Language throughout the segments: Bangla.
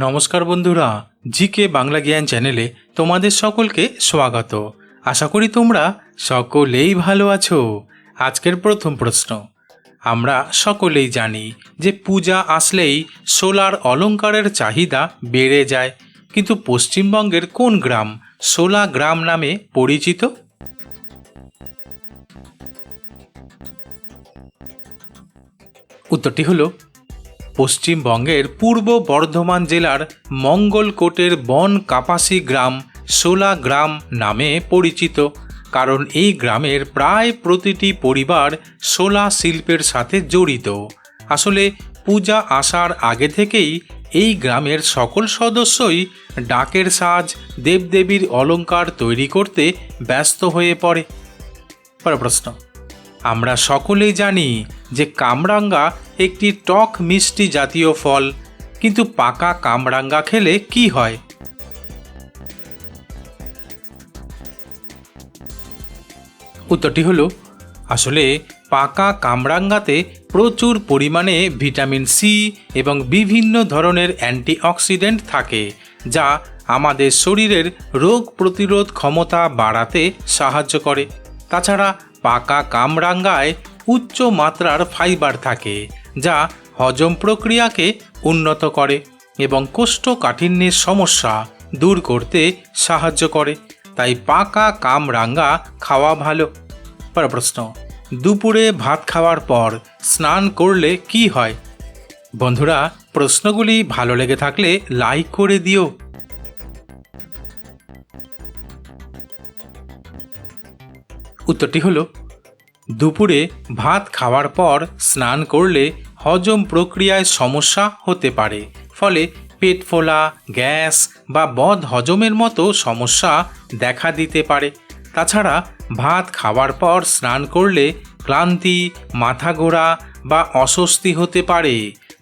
নমস্কার বন্ধুরা জি কে বাংলা জ্ঞান চ্যানেলে তোমাদের সকলকে স্বাগত। আশা করি তোমরা সকলেই ভালো আছো। আজকের প্রথম প্রশ্ন, আমরা সকলেই জানি যে পূজা আসলেই সোলার অলঙ্কারের চাহিদা বেড়ে যায়, কিন্তু পশ্চিমবঙ্গের কোন গ্রাম সোলা গ্রাম নামে পরিচিত? উত্তরটি হলো পশ্চিমবঙ্গের পূর্ব বর্ধমান জেলার মঙ্গলকোটের বন কাপাসি গ্রাম সোলা গ্রাম নামে পরিচিত, কারণ এই গ্রামের প্রায় প্রতিটি পরিবার সোলা শিল্পের সাথে জড়িত। আসলে পূজা আসার আগে থেকেই এই গ্রামের সকল সদস্যই ডাকের সাজ, দেবদেবীর অলংকার তৈরি করতে ব্যস্ত হয়ে পড়ে। প্রশ্ন। আমরা সকলেই জানি যে কামরাঙ্গা একটি টক মিষ্টি জাতীয় ফল। কিন্তু পাকা কামরাঙ্গা খেলে কি হয়? উত্তরটি হলো, আসলে পাকা কামরাঙ্গাতে প্রচুর পরিমাণে ভিটামিন সি এবং বিভিন্ন ধরনের অ্যান্টিঅক্সিডেন্ট থাকে, যা আমাদের শরীরের রোগ প্রতিরোধ ক্ষমতা বাড়াতে সাহায্য করে। তাছাড়া পাকা কামরাঙ্গায় উচ্চ মাত্রার ফাইবার থাকে, যা হজম প্রক্রিয়াকে উন্নত করে এবং কোষ্ঠকাঠিন্যের সমস্যা দূর করতে সাহায্য করে। তাই পাকা কামরাঙ্গা খাওয়া ভালো। পর প্রশ্ন, দুপুরে ভাত খাওয়ার পর স্নান করলে কি হয়? বন্ধুরা, প্রশ্নগুলি ভালো লেগে থাকলে লাইক করে দিও। উত্তরটি হলো, দুপুরে ভাত খাওয়ার পর স্নান করলে হজম প্রক্রিয়ায় সমস্যা হতে পারে, ফলে পেট ফোলা, গ্যাস বা বদ হজমের মতো সমস্যা দেখা দিতে পারে। তাছাড়া ভাত খাওয়ার পর স্নান করলে ক্লান্তি, মাথা ঘোরা বা অস্বস্তি হতে পারে,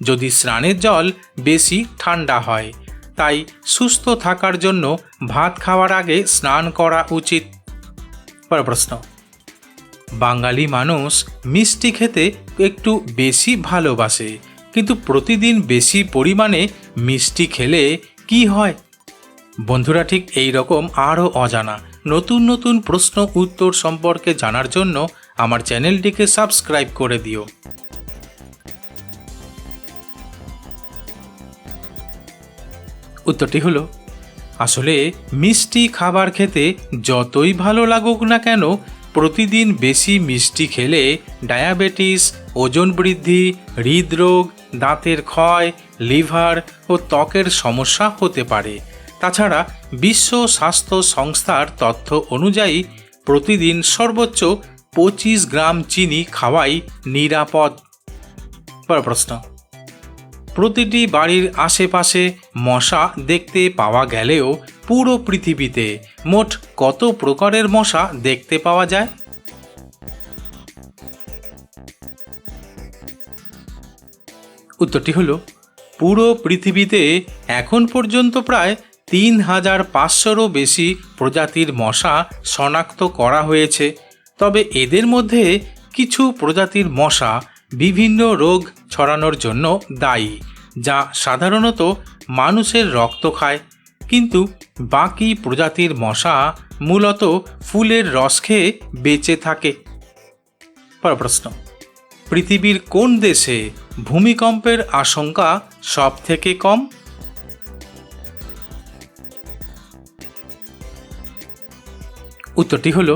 যদি স্নানের জল বেশি ঠান্ডা হয়। তাই সুস্থ থাকার জন্য ভাত খাওয়ার আগে স্নান করা উচিত। পরের প্রশ্ন বাঙালি মানুষ মিষ্টি খেতে একটু বেশি ভালোবাসে, কিন্তু প্রতিদিন বেশি পরিমাণে মিষ্টি খেলে কি হয়? বন্ধুরা, ঠিক এই রকম আরও অজানা নতুন নতুন প্রশ্ন উত্তর সম্পর্কে জানার জন্য আমার চ্যানেলটিকে সাবস্ক্রাইব করে দিও। উত্তরটি হলো, আসলে মিষ্টি খাবার খেতে যতই ভালো লাগুক না কেন প্রতিদিন বেশি মিষ্টি খেলে ডায়াবেটিস, ওজন বৃদ্ধি, হৃদরোগ, দাঁতের ক্ষয়, লিভার ও ত্বকের সমস্যা হতে পারে। তাছাড়া বিশ্ব স্বাস্থ্য সংস্থার তথ্য অনুযায়ী প্রতিদিন সর্বোচ্চ পঁচিশ গ্রাম চিনি খাওয়াই নিরাপদ। প্রশ্ন। প্রতিটি বাড়ির আশেপাশে মশা দেখতে পাওয়া গেলেও পুরো পৃথিবীতে মোট কত প্রকারের মশা দেখতে পাওয়া যায়? উত্তরটি হলো, পুরো পৃথিবীতে এখন পর্যন্ত প্রায় তিন হাজার পাঁচশোরও বেশি প্রজাতির মশা শনাক্ত করা হয়েছে। তবে এদের মধ্যে কিছু প্রজাতির মশা বিভিন্ন রোগ ছড়ানোর জন্য দায়ী, যা সাধারণত মানুষের রক্ত খায়। কিন্তু বাকি প্রজাতির মশা মূলত ফুলের রস খেয়ে বেঁচে থাকে। পর প্রশ্ন, পৃথিবীর কোন দেশে ভূমিকম্পের আশঙ্কা সব থেকে কম? উত্তরটি হল,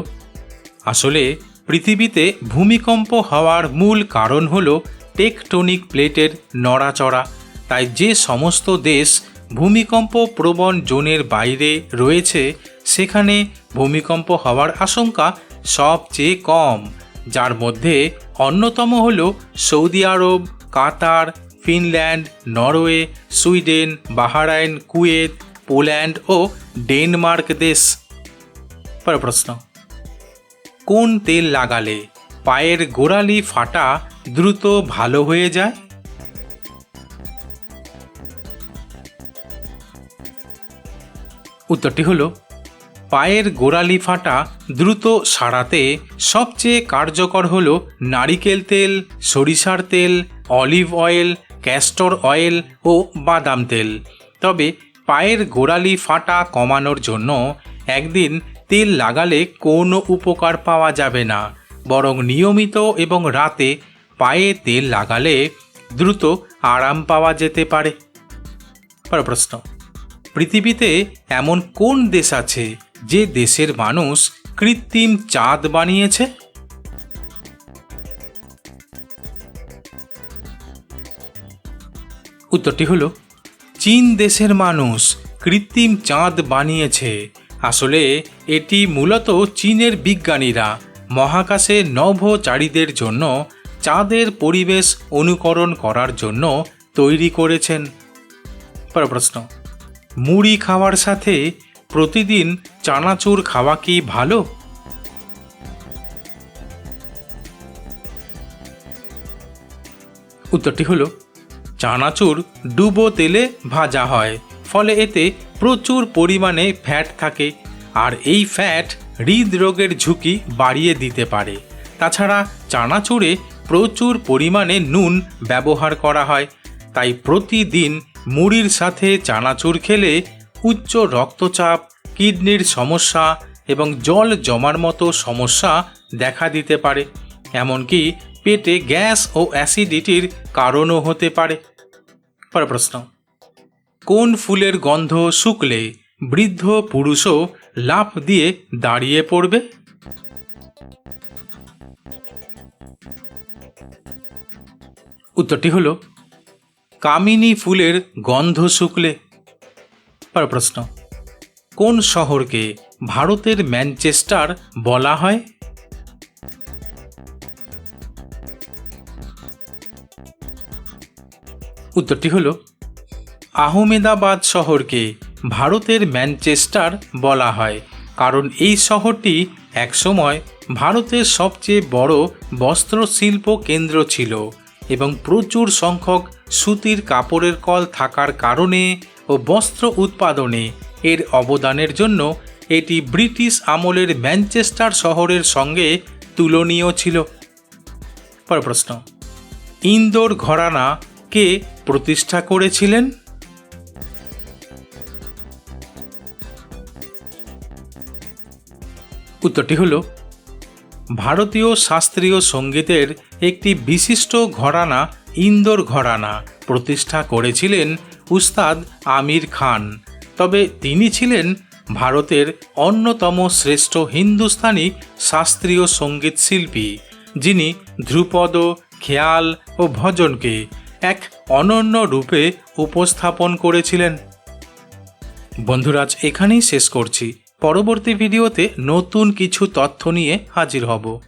আসলে পৃথিবীতে ভূমিকম্প হওয়ার মূল কারণ হল টেকটনিক প্লেটের নড়াচড়া। তাই যে সমস্ত দেশ ভূমিকম্প প্রবণ জোনের বাইরে রয়েছে, সেখানে ভূমিকম্প হওয়ার আশঙ্কা সবচেয়ে কম, যার মধ্যে অন্যতম হল Saudi Arab, Qatar, Finland, Norway, Sweden, Bahrain, Kuwait, Poland ও ডেনমার্ক দেশ। পরের প্রশ্ন। কোন তেল লাগালে পায়ের গোড়ালি ফাটা দ্রুত ভালো হয়ে যায়? উত্তরটি হলো, পায়ের গোড়ালি ফাটা দ্রুত সারাতে সবচেয়ে কার্যকর হল নারিকেল তেল, সরিষার তেল, অলিভ অয়েল, ক্যাস্টর অয়েল ও বাদাম তেল। তবে পায়ের গোড়ালি ফাটা কমানোর জন্য একদিন তেল লাগালে কোনো উপকার পাওয়া যাবে না। বরং নিয়মিত এবং রাতে পায়ে তেল লাগালে দ্রুত আরাম পাওয়া যেতে পারে। পর প্রশ্ন। পৃথিবীতে এমন কোন দেশ আছে যে দেশের মানুষ কৃত্রিম চাঁদ বানিয়েছে? উত্তরটি হলো, চীন দেশের মানুষ কৃত্রিম চাঁদ বানিয়েছে। আসলে এটি মূলত চীনের বিজ্ঞানীরা মহাকাশে নভোচারীদের জন্য চাঁদের পরিবেশ অনুকরণ করার জন্য তৈরি করেছেন। প্রশ্ন। মুড়ি খাওয়ার সাথে প্রতিদিন চানাচুর খাওয়া কি ভালো? উত্তরটি হলো, চানাচুর ডুবো তেলে ভাজা হয়, ফলে এতে প্রচুর পরিমাণে ফ্যাট থাকে, আর এই ফ্যাট হৃদরোগের ঝুঁকি বাড়িয়ে দিতে পারে। তাছাড়া চানাচুরে প্রচুর পরিমাণে নুন ব্যবহার করা হয়, তাই প্রতিদিন মুড়ির সাথে চানাচুর খেলে উচ্চ রক্তচাপ, কিডনির সমস্যা এবং জল জমার মতো সমস্যা দেখা দিতে পারে। এমনকি পেটে গ্যাস ও অ্যাসিডিটির কারণও হতে পারে। পরের প্রশ্ন। কোন ফুলের গন্ধ শুকলে বৃদ্ধ পুরুষও লাফ দিয়ে দাঁড়িয়ে পড়বে? উত্তরটি হলো কামিনী ফুলের গন্ধ শুকলে। পর প্রশ্ন, কোন শহরকে ভারতের ম্যানচেস্টার বলা হয়? উত্তরটি হলো, আহমেদাবাদ শহরকে ভারতের ম্যানচেস্টার বলা হয়, কারণ এই শহরটি একসময় ভারতের সবচেয়ে বড় বস্ত্রশিল্প কেন্দ্র ছিল এবং প্রচুর সংখ্যক সুতির কাপড়ের কল থাকার কারণে ও বস্ত্র উৎপাদনে এর অবদানের জন্য এটি ব্রিটিশ আমলের ম্যানচেস্টার শহরের সঙ্গে তুলনীয় ছিল। পর প্রশ্ন, ইন্দোর ঘরানা কে প্রতিষ্ঠা করেছিলেন? উত্তরটি হলো, ভারতীয় শাস্ত্রীয় সঙ্গীতের একটি বিশিষ্ট ঘরানা ইন্দোর ঘরানা প্রতিষ্ঠা করেছিলেন উস্তাদ আমির খান। তবে তিনি ছিলেন ভারতের অন্যতম শ্রেষ্ঠ হিন্দুস্তানি শাস্ত্রীয় সংগীত শিল্পী, যিনি ধ্রুপদ, খেয়াল ও ভজনকে এক অনন্য রূপে উপস্থাপন করেছিলেন। বন্ধুরাজ এখানেই শেষ করছি। পরবর্তী ভিডিওতে নতুন কিছু তথ্য নিয়ে হাজির হব।